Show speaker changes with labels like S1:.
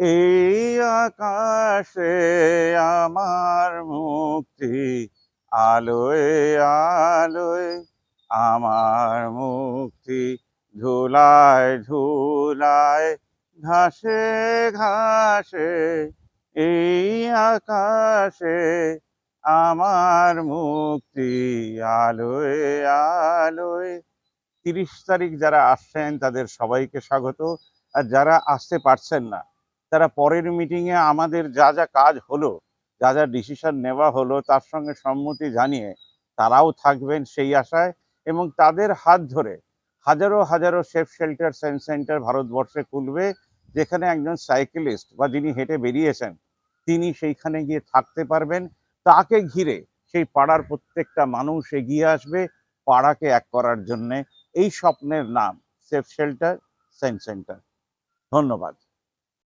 S1: এই আকাশে আমার মুক্তি, আলোয় আলোয় আমার মুক্তি ঝুলায় ঝুলায় ঘাসে ঘাসে, এই আকাশে আমার মুক্তি, আলোয় আলোয়। তিরিশ তারিখ যারা আসছেন তাদের সবাইকে স্বাগত। আর যারা আসতে পারছেন না তারা পরের মিটিংয়ে আমাদের যা যা কাজ হলো, যা যা ডিসিশন নেওয়া হলো, তার সঙ্গে সম্মতি জানিয়ে তারাও থাকবেন সেই আশায় এবং তাদের হাত ধরে হাজারো হাজারো সেফ শেল্টার সেন্স সেন্টার ভারতবর্ষে খুলবে, যেখানে একজন সাইকেলিস্ট বা যিনি হেঁটে বেরিয়েছেন, তিনি সেইখানে গিয়ে থাকতে পারবেন। তাকে ঘিরে সেই পাড়ার প্রত্যেকটা মানুষ এগিয়ে আসবে পাড়াকে এক করার জন্যে। এই স্বপ্নের নাম সেফ শেল্টার সেন্স সেন্টার ধন্যবাদ।